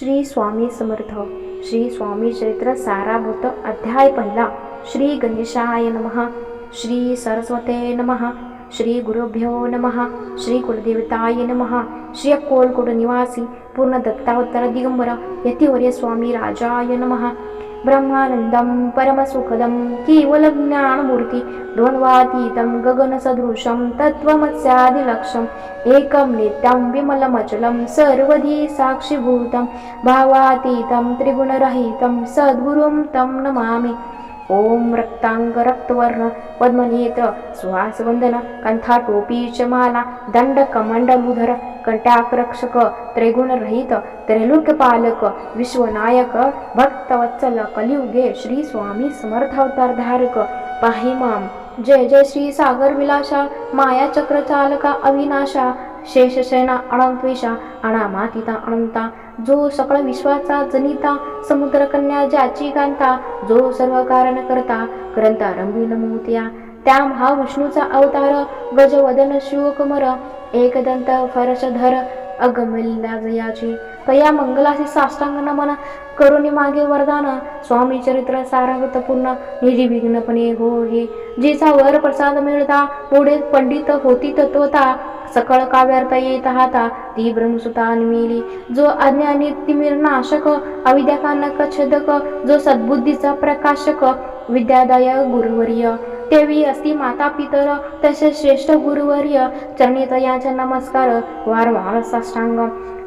श्री स्वामी समर्थ. श्री स्वामी चरित्र साराभूत अध्याय पहिला. श्री गणेशाय नमः. श्री सरस्वते नमः. श्री गुरुभ्यो नमः. श्री कुलदेवताय नमः. श्री अक्कोलकोट निवासी पूर्ण दत्तावतार दिगंबर यतिवर्य स्वामी राजाय नमः. ब्रह्मानन्दं परमसुखदं केवलज्ञानमूर्ति द्वन्द्वातीतं गगनसदृशं तत्त्वमस्यादिलक्ष्यम् एकं नित्यं विमलमचलं सर्वधी साक्षिभूतं भावातीतं त्रिगुणरहितं सद्गुरुं तं नमामि। ॐ रक्तांग रक्तवर्ण पद्मनेत्र सुहासवंदन कंथा टोपी चमाला माला दंड कमंडलुधर कंटाकरक्षक त्रिगुणरहित त्रैलोक्यपालक विश्वनायक भक्तवत्सल कलियुगे श्री स्वामी समर्थ अवतार धारक पाहिमाम जय जय श्री सागर विलासा माया चक्र चालका अविनाशा। शेषशयना अनंतवेशा अनामातिता अनंता जो सकळ विश्वाचा जनिता समुद्र कन्या ज्याची कांता जो सर्व कारण करता ग्रंथा रंगीन मोत्या त्या महाविष्णूचा अवतार गजवदन शिवकुमर एकदंत फरशधर अगमिल्ला जयाची. तया मंगलासी साष्टांग नमन. करुणी मागे वरदान. स्वामी चरित्र सारावत पूर्ण. निर्विघ्नपणे हो हे. जिचा वर प्रसाद मिळता पुढे पंडित होती तत्वता. सकळ काव्यार्थ येत हाता ती ब्रह्मसुता मिली जो अज्ञानी तिमिर नाशक अविद्याकानक छेदक. जो सद्बुद्धीचा प्रकाशक विद्यादाय गुरुवर्य. तेवी असती माता पितर तसे श्रेष्ठ गुरुवर्य चरणी यांचा नमस्कार वारंवार साष्टांग.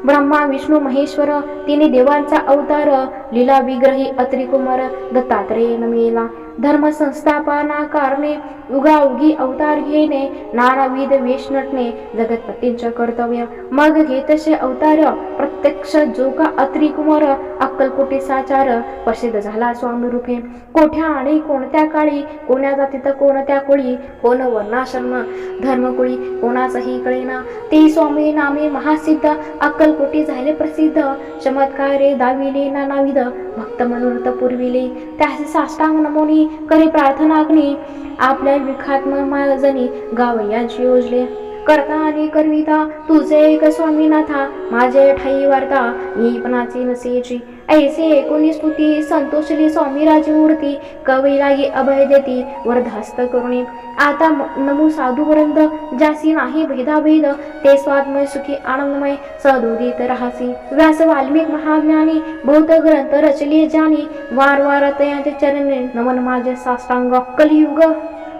ब्रह्मा विष्णू महेश्वर तिने देवांचा अवतार लीला विग्रही अत्रिकुमार दत्तात्रेय नमेला धर्म संस्थापना कारणे उगाउगी अवतार घेणे नानाविध वेश नटणे जगतपतींचे कर्तव्य मग घेतसे अवतार प्रत्यक्ष जो का अत्रिकुमार अक्कलकोटी साचार प्रसिद्ध झाला स्वामी रूपे कोठ्या आणि कोणत्या काळी कोण्या जातीत कोणत्या कोळी कोण वर्णाश्रम धर्मकुळी कोणाचंही कळेना ते स्वामी नामे महासिद्ध अक्कलकोटी झाले प्रसिद्ध चमत्कारे दाविले नानाविध भक्त मनोरथ पुरविले. त्याचे साष्टांग नमोनी करी प्रार्थना अग्नी. आपल्या विखात्म जनी गावयाची योजले करता आणि करविता तुझे एक स्वामीनाथा माझे ठाई वार्ता मीपणाची नसेची ऐसे एकोणी स्तुती संतोषली स्वामी राजमूर्ती कविलागी अभय देती वरधास्त करुणी. आता नमू साधू वृंद जासी नाही भेदाभेद ते स्वात्मय सुखी आनंदमय सदोदित राहसी. व्यास वाल्मिक महाज्ञानी बहुत ग्रंथ रचले जानी वार वार तयांचे चरणे नमन माझे साष्टांग कलियुग.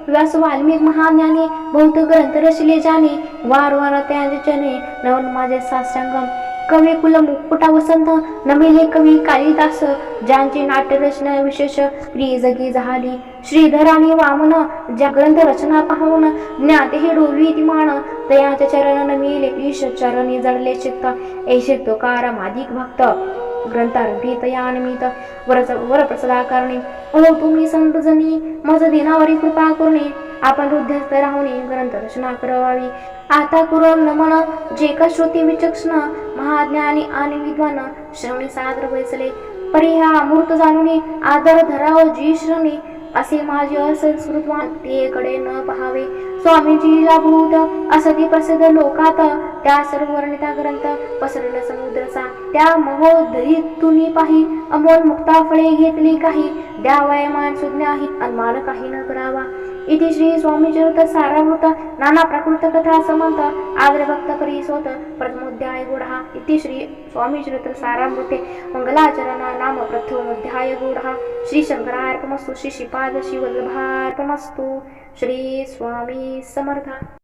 व्यास वाल्मिक महाज्ञानी बहुत ग्रंथ रचले जाणे वार वार त्यांचे चरणे नवन माझे साष्टांग कवी कुल मुकुटा वसंत नमिले कवी कालिदास ज्यांची नाट्यरचना विशेष प्रिय जगी झाली. श्रीधर आणि वामन ज्या ग्रंथ रचना पाहून ज्ञाते हे डोलवी ती मान तयाच्या चरण नमिले ईश चरणी जडले चित्त. ऐशे तुकारा माधिक भक्त ग्रंथारंभी तया वरचं वर वरप्रसदा करणे ओ तुम्ही संत जनी मज दिनावरी कृपा करणे. आपण हृदयस्थ राहुणे ग्रंथ रचना करावी आता कुरव नमन जे का श्रुती विचक्षण महाज्ञानी आणि विद्वान श्रवणी सादर बैसले परी हा अमृत जाणून आदर धराव जी श्रवणी असे माझे असंस्कृतवान तेकडे न पहावे. स्वामीजी भूत असती प्रसिद्ध लोकात त्या सर्व वर्णिता ग्रंथ पसरला समुद्रसा त्या महोदरी तुम्ही पाही अमोल मुक्ता फळे घेतली काही. द्यावयमान आहेत अनमान काही न करावा. इथे श्री स्वामी चरित सारावृत नाना प्राकृत कथा समंत आदर भक्त करी सोत प्रथमोध्याय गुढा इति श्री स्वामी चरित्र सारामृते मंगलाचरणा नाम प्रथमोध्याय गुढा। श्री शंकरार्पणस्तु श्री श्रीपाद शिवल्लभार्पणस्तु श्री स्वामी समर्थ।